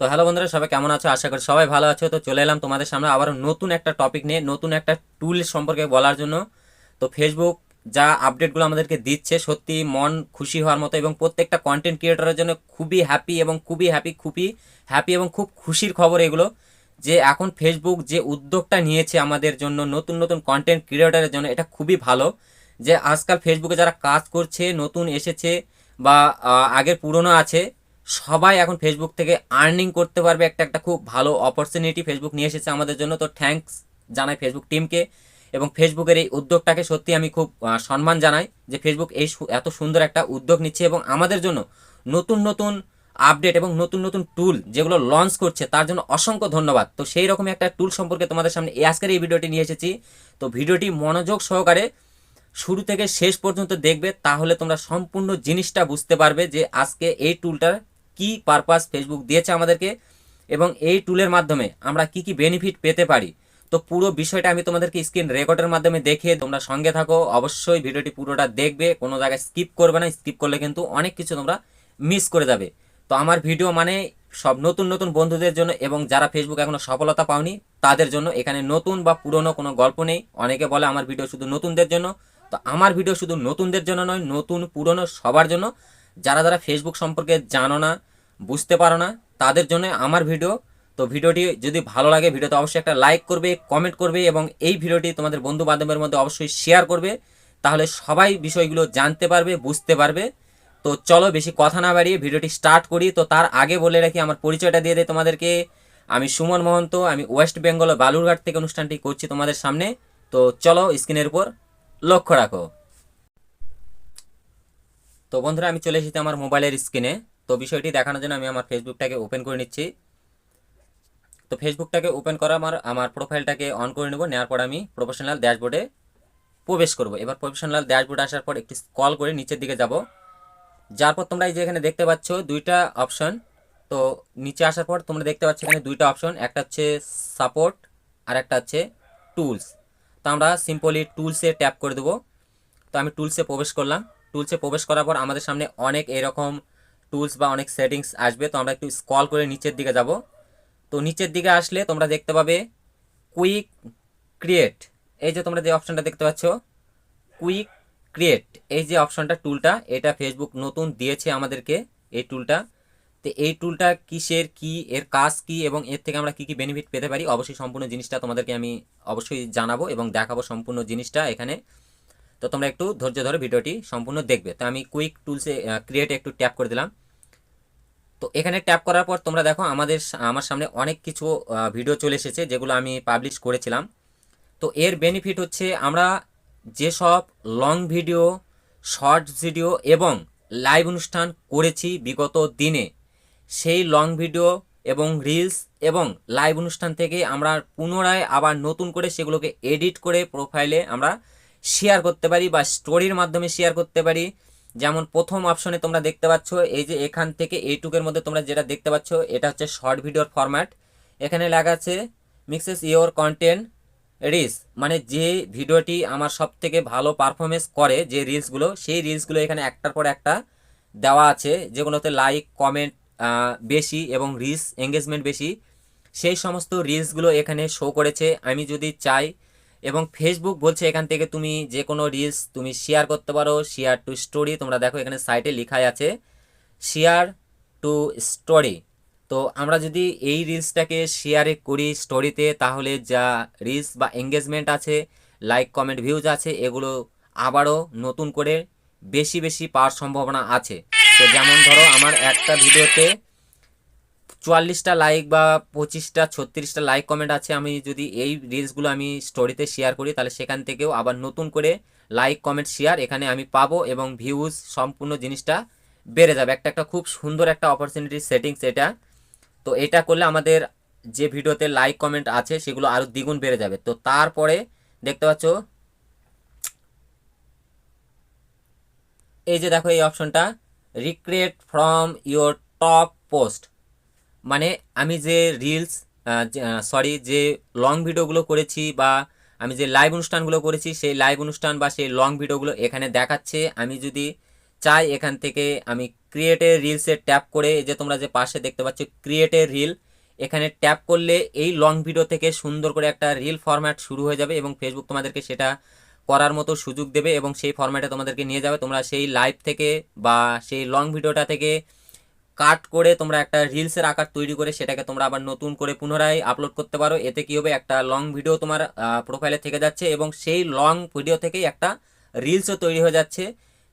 তো হ্যালো বন্ধুরা, সবাই কেমন আছো? আশা করি সবাই ভালো আছো। তো চলে এলাম তোমাদের সামনে আবার নতুন একটা টপিক নিয়ে, নতুন একটা টুল সম্পর্কে বলার জন্য। তো ফেসবুক যা আপডেটগুলো আমাদেরকে দিচ্ছে, সত্যি মন খুশি হওয়ার মতো এবং প্রত্যেকটা কন্টেন্ট ক্রিয়েটরের জন্য খুবই হ্যাপি এবং খুবই হ্যাপি খুবই হ্যাপি এবং খুব খুশির খবর এগুলো। যে এখন ফেসবুক যে উদ্যোগটা নিয়েছে আমাদের জন্য, নতুন নতুন কন্টেন্ট ক্রিয়েটরের জন্য, এটা খুবই ভালো। যে আজকাল ফেসবুকে যারা কাজ করছে, নতুন এসেছে বা আগের পুরনো আছে সবাই এখন ফেসবুক থেকে আর্নিং করতে পারবে একটা একটা খুব ভালো অপরচুনিটি ফেসবুক নিয়ে এসেছে আমাদের জন্য। তো থ্যাঙ্কস জানাই ফেসবুক টিমকে এবং ফেসবুকের এই উদ্যোগটাকে সত্যি আমি খুব সম্মান জানাই যে ফেসবুক এই এত সুন্দর একটা উদ্যোগ নিচ্ছে এবং আমাদের জন্য নতুন নতুন আপডেট এবং নতুন নতুন টুল যেগুলো লঞ্চ করছে, তার জন্য অসংখ্য ধন্যবাদ। তো সেই রকমই একটা টুল সম্পর্কে তোমাদের সামনে আজকের এই ভিডিওটি নিয়ে এসেছি। তো ভিডিওটি মনোযোগ সহকারে শুরু থেকে শেষ পর্যন্ত দেখবে, তাহলে তোমরা সম্পূর্ণ জিনিসটা বুঝতে পারবে যে আজকে এই টুলটার কি পারপাস ফেসবুক দিয়েছে আমাদেরকে এবং এই টুলের মাধ্যমে আমরা কি কি বেনিফিট পেতে পারি। তো পুরো বিষয়টা আমি তোমাদেরকে স্ক্রিন রেকর্ডের মাধ্যমে দেখে তোমরা সঙ্গে থাকো। অবশ্যই ভিডিওটি পুরোটা দেখবে, কোনো জায়গায় স্কিপ করবে না। স্কিপ করলে কিন্তু অনেক কিছু তোমরা মিস করে যাবে। তো আমার ভিডিও মানে সব নতুন নতুন বন্ধুদের জন্য এবং যারা ফেসবুক এখনও সফলতা পাওনি, তাদের জন্য এখানে নতুন বা পুরনো কোনো গল্প নেই। অনেকে বলে আমার ভিডিও শুধু নতুনদের জন্য। তো আমার ভিডিও শুধু নতুনদের জন্য নয়, নতুন, পুরনো সবার জন্য। যারা যারা ফেসবুক সম্পর্কে জানো না বুঝতে পারো না, তাদের জন্য আমার ভিডিও তো ভিডিওটি যদি ভালো লাগে, ভিডিওতে অবশ্যই একটা লাইক করবে কমেন্ট করবে এবং এই ভিডিওটি তোমাদের বন্ধু বান্ধবের মধ্যে অবশ্যই শেয়ার করবে। তাহলে সবাই বিষয়গুলো জানতে পারবে, বুঝতে পারবে। তো চলো বেশি কথা না বাড়িয়ে ভিডিওটি স্টার্ট করি। তো তার আগে বলে রাখি, আমার পরিচয়টা দিয়ে দেয় তোমাদেরকে। আমি সুমন মহন্ত, আমি ওয়েস্ট বেঙ্গল বালুরঘাট থেকে অনুষ্ঠানটি করছি তোমাদের সামনে। তো চলো স্ক্রিনের উপর লক্ষ্য রাখো। তো বন্ধুরা, আমি চলে এসেছি আমার মোবাইলের স্ক্রিনে তো বিষয়টি দেখানোর জন্য আমি আমার ফেসবুকটাকে ওপেন করে নিচ্ছি। তো ফেসবুকটাকে ওপেন করা আমার আমার প্রোফাইলটাকে অন করে নেব, নেওয়ার পর আমি প্রফেশনাল ড্যাশবোর্ডে প্রবেশ করব। এবার প্রফেশনাল ড্যাশবোর্ড আসার পর একটু স্ক্রল করে নিচের দিকে যাব। যার পর তোমরা এই যে এখানে দেখতে পাচ্ছ দুইটা অপশন তো নিচে আসার পর তোমরা দেখতে পাচ্ছ এখানে দুইটা অপশন একটা হচ্ছে সাপোর্ট আর একটা হচ্ছে টুলস তো আমরা সিম্পলি টুলসে ট্যাপ করে দেবো। তো আমি টুলসে প্রবেশ করলাম। টুলসে প্রবেশ করার পর আমাদের সামনে অনেক এরকম টুলস বা অনেক সেটিংস আসবে, তো আমরা একটু স্ক্রল করে নিচের দিকে যাব। তো নিচের দিকে আসলে তোমরা দেখতে পাবে কুইক ক্রিয়েট এই যে তোমরা যে অপশনটা দেখতে পাচ্ছ কুইক ক্রিয়েট এই যে অপশনটা টুলটা এটা ফেসবুক নতুন দিয়েছে আমাদেরকে এই টুলটা তো এই টুলটা কিসের কি, এর কাজ কি, এবং এর থেকে আমরা কি কি বেনিফিট পেতে পারি, অবশ্যই সম্পূর্ণ জিনিসটা তোমাদেরকে আমি অবশ্যই জানাব এবং দেখাবো সম্পূর্ণ জিনিসটা এখানে। তো তোমরা একটু ধৈর্য ধরে ভিডিওটি সম্পূর্ণ দেখবে। তো আমি কুইক টুলসে ক্রিয়েট একটু ট্যাপ করে দিলাম। তো এখানে ট্যাপ করার পর তোমরা দেখো আমাদের আমার সামনে অনেক কিছু ভিডিও চলে এসেছে যেগুলো আমি পাবলিশ করেছিলাম। তো এর বেনিফিট হচ্ছে আমরা যেসব লং ভিডিও শর্ট ভিডিও এবং লাইভ অনুষ্ঠান করেছি বিগত দিনে, সেই লং ভিডিও এবং রিলস এবং লাইভ অনুষ্ঠান থেকে আমরা পুনরায় আবার নতুন করে সেগুলোকে এডিট করে প্রোফাইলে আমরা শেয়ার করতে পারি বা স্টোরির মাধ্যমে শেয়ার করতে পারি। যেমন প্রথম অপশনে তোমরা দেখতে পাচ্ছ, এই যে এখান থেকে এইটুকের মধ্যে তোমরা যেটা দেখতে পাচ্ছ, এটা হচ্ছে শর্ট ভিডিওর ফরম্যাট এখানে লেখা আছে মিক্সেস ইওর কন্টেন্ট রিলস মানে যে ভিডিওটি আমার সব থেকে ভালো পারফরমেন্স করে, যে রিলসগুলো সেই রিলসগুলো এখানে একটার পর একটা দেওয়া আছে। যেগুলোতে লাইক কমেন্ট বেশি এবং রিলস এঙ্গেজমেন্ট বেশি। সেই সমস্ত রিলসগুলো এখানে শো করেছে। আমি যদি চাই এবং ফেসবুক বলছে এখান থেকে তুমি যে কোনো রিলস তুমি শেয়ার করতে পারো। শেয়ার টু স্টোরি তোমরা দেখো এখানে সাইটে লেখাই আছে শেয়ার টু স্টোরি তো আমরা যদি এই রিলসটাকে শেয়ারে করি স্টোরিতে তাহলে যা রিলস বা এঙ্গেজমেন্ট আছে লাইক কমেন্ট ভিউজ আছে, এগুলো আবারও নতুন করে বেশি বেশি পাওয়ার সম্ভাবনা আছে। তো যেমন ধরো আমার একটা ভিডিওতে চুয়াল্লিশটা লাইক বা পঁচিশটা, ছত্রিশটা লাইক কমেন্ট আছে, আমি যদি এই রিলসগুলো আমি স্টোরিতে শেয়ার করি, তাহলে সেখান থেকেও আবার নতুন করে লাইক কমেন্ট শেয়ার এখানে আমি পাবো এবং ভিউজ সম্পূর্ণ জিনিসটা বেড়ে যাবে। একটা একটা খুব সুন্দর একটা অপরচুনিটি সেটিংস এটা। তো এটা করলে আমাদের যে ভিডিওতে লাইক কমেন্ট আছে, সেগুলো আরও দ্বিগুণ বেড়ে যাবে। তো তারপরে দেখতে পাচ্ছ, এই যে দেখো এই অপশনটা recreate from your top post মানে আমি যে রিলস সরি যে লং ভিডিওগুলো করেছি বা আমি যে লাইভ অনুষ্ঠানগুলো করেছি, সেই লাইভ অনুষ্ঠান বা সেই লং ভিডিওগুলো এখানে দেখাচ্ছে। আমি যদি চাই এখান থেকে আমি ক্রিয়েটে রিলসে ট্যাপ করে যে তোমরা যে পাশে দেখতে পাচ্ছ ক্রিয়েটে রিল এখানে ট্যাপ করলে এই লং ভিডিও থেকে সুন্দর করে একটা রিল ফরম্যাট শুরু হয়ে যাবে এবং ফেসবুক তোমাদেরকে সেটা করার মতো সুযোগ দেবে এবং সেই ফরম্যাটে তোমাদেরকে নিয়ে যাবে। তোমরা সেই লাইভ থেকে বা সেই লং ভিডিওটা থেকে কাট করে তোমরা একটা রিলসের আকার তৈরি করে সেটাকে তোমরা আবার নতুন করে পুনরায় আপলোড করতে পারো। এতে কি হবে? একটা লং ভিডিও তোমার প্রোফাইলে থেকে যাচ্ছে এবং সেই লং ভিডিও থেকেই একটা রিলসও তৈরি হয়ে যাচ্ছে।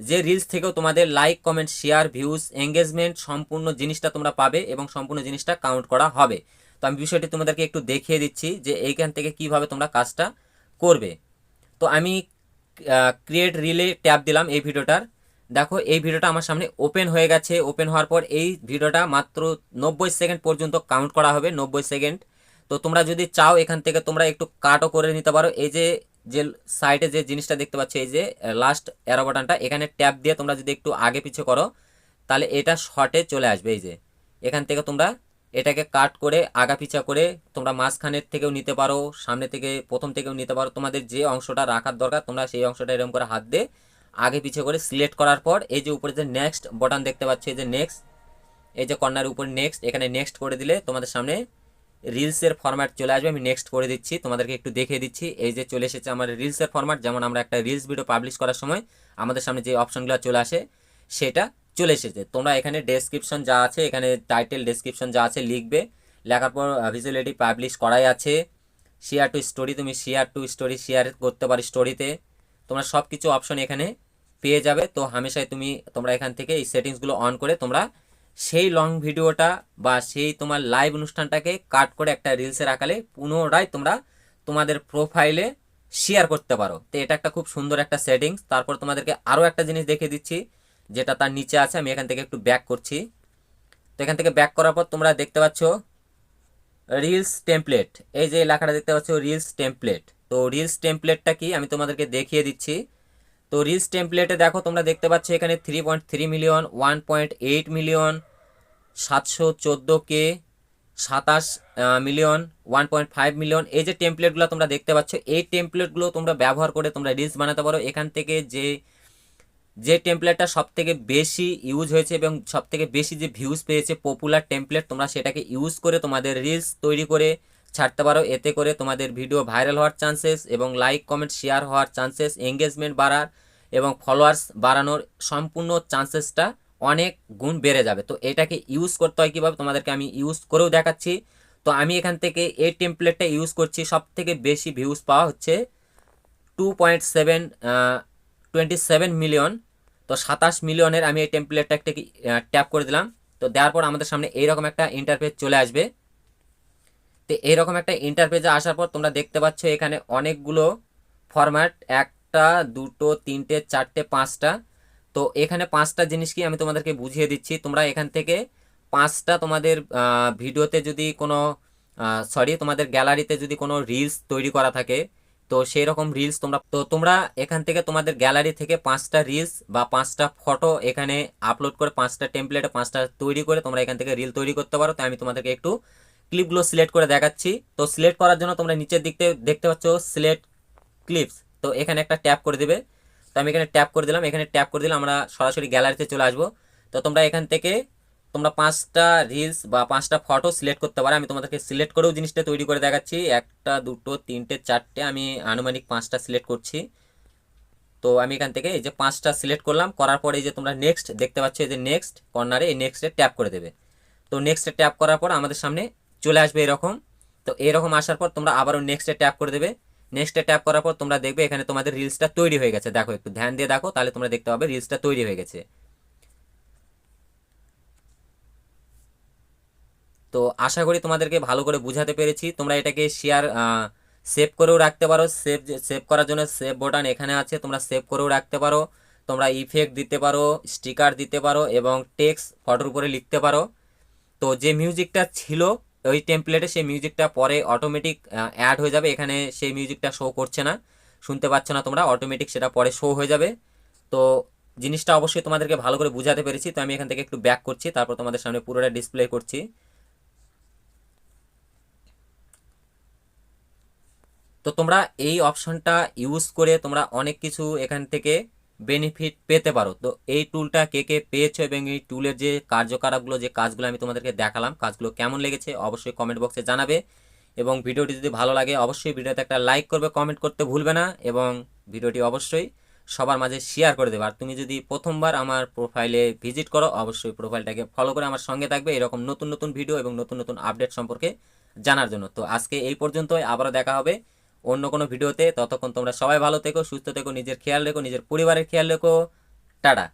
যে রিলস থেকেও তোমাদের like comment share views engagement সম্পূর্ণ জিনিসটা তোমরা পাবে এবং সম্পূর্ণ জিনিসটা কাউন্ট করা হবে। তো আমি বিষয়টি তোমাদেরকে একটু দেখিয়ে দিচ্ছি যে এইখান থেকে কীভাবে তোমরা কাজটা করবে। তো আমি ক্রিয়েট রিলে ট্যাপ দিলাম এই ভিডিওটার দেখো, এই ভিডিওটা আমার সামনে ওপেন হয়ে গেছে। ওপেন হওয়ার পর এই ভিডিওটা মাত্র নব্বই সেকেন্ড পর্যন্ত কাউন্ট করা হবে, নব্বই সেকেন্ড। তো তোমরা যদি চাও এখান থেকে তোমরা একটু কাটও করে নিতে পারো। এই যে যে সাইডে যে জিনিসটা দেখতে পাচ্ছ, এই যে লাস্ট অ্যারো বাটনটা এখানে ট্যাপ দিয়ে তোমরা যদি একটু আগে পিছিয়ে করো, তাহলে এটা শর্টে চলে আসবে। এই যে, এখান থেকে তোমরা এটাকে কাট করে, আগা পিছা করে তোমরা মাঝখানের থেকেও নিতে পারো, সামনে থেকে প্রথম থেকেও নিতে পারো। তোমাদের যে অংশটা রাখার দরকার, তোমরা সেই অংশটা এরকম করে হাত দিয়ে আগে পিছিয়ে করে সিলেক্ট করার পর এই যে উপরে যে নেক্সট বটন দেখতে পাচ্ছ, এই যে নেক্সট এই যে কর্নারের উপর নেক্সট এখানে নেক্সট করে দিলে তোমাদের সামনে রিলসের ফরম্যাট চলে আসবে। আমি নেক্সট করে দিচ্ছি, তোমাদেরকে একটু দেখিয়ে দিচ্ছি। এই যে চলে এসেছে আমার রিলসের ফরম্যাট যেমন আমরা একটা রিলস ভিডিও পাবলিশ করার সময় আমাদের সামনে যে অপশনগুলো চলে আসে, সেটা চলে এসেছে। তোমরা এখানে ডেসক্রিপশন যা আছে, এখানে টাইটেল ডেসক্রিপশন যা আছে লিখবে। লেখার পর ভিজুয়ালিটি পাবলিশ করাই আছে। শেয়ার টু স্টোরি তুমি শেয়ার টু স্টোরি শেয়ার করতে পারো স্টোরিতে তোমরা সব কিছু অপশন এখানে পেয়ে যাবে। তো হামেশাই তুমি, তোমরা এখান থেকে এই সেটিংসগুলো অন করে তোমরা সেই লং ভিডিওটা বা সেই তোমার লাইভ অনুষ্ঠানটাকে কাট করে একটা রিলসের আকালে পুনরায় তোমরা তোমাদের প্রোফাইলে শেয়ার করতে পারো। তো এটা একটা খুব সুন্দর একটা সেটিংস তারপর তোমাদেরকে আরও একটা জিনিস দেখে দিচ্ছি, যেটা তার নিচে আছে, আমি এখান থেকে একটু ব্যাক করছি। তো এখান থেকে ব্যাক করার পর তোমরা দেখতে পাচ্ছ রিলস টেমপ্লেট এই যে লেখাটা দেখতে পাচ্ছ রিলস টেমপ্লেট তো রিলস টেমপ্লেটটা কি? আমি তোমাদেরকে দেখিয়ে দিচ্ছি। তো রিলস টেমপ্লেটে দেখো, তোমরা দেখতে পাচ্ছ এখানে three point three million one point eight million সাতশো চোদ্দ কে সাতাশ million one point five million এই যে টেমপ্লেটগুলো তোমরা দেখতে পাচ্ছ, এই টেমপ্লেটগুলো তোমরা ব্যবহার করে তোমরা রিলস বানাতে পারো। এখান থেকে যে যে টেমপ্লেটটা সব থেকে বেশি ইউজ হয়েছে এবং সব থেকে বেশি যে ভিউজ পেয়েছে পপুলার টেমপ্লেট তোমরা সেটাকে ইউজ করে তোমাদের রিলস তৈরি করে ছাড়তে পারো। এতে করে তোমাদের ভিডিও ভাইরাল হওয়ার চান্সেস এবং লাইক কমেন্ট শেয়ার হওয়ার চান্সেস এঙ্গেজমেন্ট বাড়ার এবং ফলোয়ার্স বাড়ানোর সম্পূর্ণ চান্সেসটা অনেক গুণ বেড়ে যাবে। তো এটাকে ইউজ করতে হয় কীভাবে? তোমাদেরকে আমি ইউজ করেও দেখাচ্ছি। তো আমি এখান থেকে এই টেমপ্লেটটা ইউজ করছি। সব থেকে বেশি ভিউজ পাওয়া হচ্ছে two point seven twenty seven million তো সাতাশ মিলিয়নের আমি এই টেমপ্লেটটা একটা ট্যাপ করে দিলাম। তো দেওয়ার পর আমাদের সামনে এইরকম একটা ইন্টারফেস চলে আসবে। তো এইরকম একটা ইন্টারফেসে আসার পর তোমরা দেখতে পাচ্ছ এখানে অনেকগুলো ফরম্যাট একটা, দুটো, তিনটে, চারটে, পাঁচটা। তো এখানে পাঁচটা জিনিস কি আমি তোমাদেরকে বুঝিয়ে দিচ্ছি। তোমরা এখান থেকে পাঁচটা তোমাদের ভিডিওতে যদি কোনো সরি তোমাদের গ্যালারিতে যদি কোনো রিলস তৈরি করা থাকে, তো সেই রকম রিলস তোমরা, তো তোমরা এখান থেকে তোমাদের গ্যালারি থেকে পাঁচটা রিলস বা পাঁচটা ফটো এখানে আপলোড করে, পাঁচটা টেমপ্লেটে পাঁচটা তৈরি করে তোমরা এখান থেকে রিল তৈরি করতে পারো। তো আমি তোমাদেরকে একটু ক্লিপগুলো সিলেক্ট করে দেখাচ্ছি। তো সিলেক্ট করার জন্য তোমরা নিচের দিকতে দেখতে পাচ্ছ সিলেক্ট ক্লিপস তো এখানে একটা ট্যাপ করে দেবে। তো আমি এখানে ট্যাপ করে দিলাম। এখানে ট্যাপ করে দিলাম আমরা সরাসরি গ্যালারিতে চলে আসব। তো তোমরা এখান থেকে তোমরা পাঁচটা রিলস বা পাঁচটা ফটো সিলেক্ট করতে পারো। আমি তোমাদেরকে সিলেক্ট করেও জিনিসটা তৈরি করে দেখাচ্ছি। একটা, দুটো, তিনটে, চারটে, আমি আনুমানিক পাঁচটা সিলেক্ট করছি। তো আমি এখান থেকে এই যে পাঁচটা সিলেক্ট করলাম। করার পরে এই যে তোমরা নেক্সট দেখতে পাচ্ছ এই যে নেক্সট কর্নারে এই নেক্সটে ট্যাপ করে দেবে। তো নেক্সটে ট্যাপ করার পর আমাদের সামনে চলে আসবে এরকম। তো এরকম আসার পর তোমরা আবারও নেক্সটে ট্যাপ করে দেবে। নেক্সটে ট্যাপ করার পর তোমরা দেখবে এখানে তোমাদের রিলসটা তৈরি হয়ে গেছে। দেখো, একটু ধ্যান দিয়ে দেখো, তাহলে তোমরা দেখতে পাবে রিলসটা তৈরি হয়ে গেছে। তো আশা করি তোমাদেরকে ভালো করে বুঝাতে পেরেছি। তোমরা এটাকে শেয়ার সেভ করেও রাখতে পারো। সেভ সেভ করার জন্য সেভ বোটান এখানে আছে। তোমরা সেভ করেও রাখতে পারো। তোমরা ইফেক্ট দিতে পারো স্টিকার দিতে পারো এবং টেক্সট ফটোর উপরে লিখতে পারো। তো যে মিউজিকটা ছিল ওই টেমপ্লেটে সেই মিউজিকটা পরে অটোমেটিক অ্যাড হয়ে যাবে। এখানে সেই মিউজিকটা শো করছে না। শুনতে পাচ্ছ না তোমরা অটোমেটিক সেটা পরে শো হয়ে যাবে। তো জিনিসটা অবশ্যই তোমাদেরকে ভালো করে বুঝাতে পেরেছি। তো আমি এখান থেকে একটু ব্যাক করছি, তারপর তোমাদের সামনে পুরোটা ডিসপ্লে করছি। তো তোমরা এই অপশনটা ইউজ করে তোমরা অনেক কিছু এখান থেকে বেনিফিট পেতে পারো। তো এই টুলটা কে কে পেয়েছ এবং এই টুলের যে কার্যকলাপগুলো যে কাজগুলো আমি তোমাদেরকে দেখালাম, কাজগুলো কেমন লেগেছে অবশ্যই কমেন্ট বক্সে জানাবে। এবং ভিডিওটি যদি ভালো লাগে, অবশ্যই ভিডিওতে একটা লাইক করবে কমেন্ট করতে ভুলবে না এবং ভিডিওটি অবশ্যই সবার মাঝে শেয়ার করে দেবে। আর তুমি যদি প্রথমবার আমার প্রোফাইলে ভিজিট করো, অবশ্যই প্রোফাইলটাকে ফলো করে আমার সঙ্গে থাকবে এরকম নতুন নতুন ভিডিও এবং নতুন নতুন আপডেট সম্পর্কে জানার জন্য। তো আজকে এই পর্যন্তই, আবারও দেখা হবে। অন্য কোনো ভিডিওতে, ততক্ষণ তোমরা সবাই ভালো থেকো, সুস্থ থেকো, নিজের খেয়াল রেখো, নিজের পরিবারের খেয়াল রেখো। টাটা।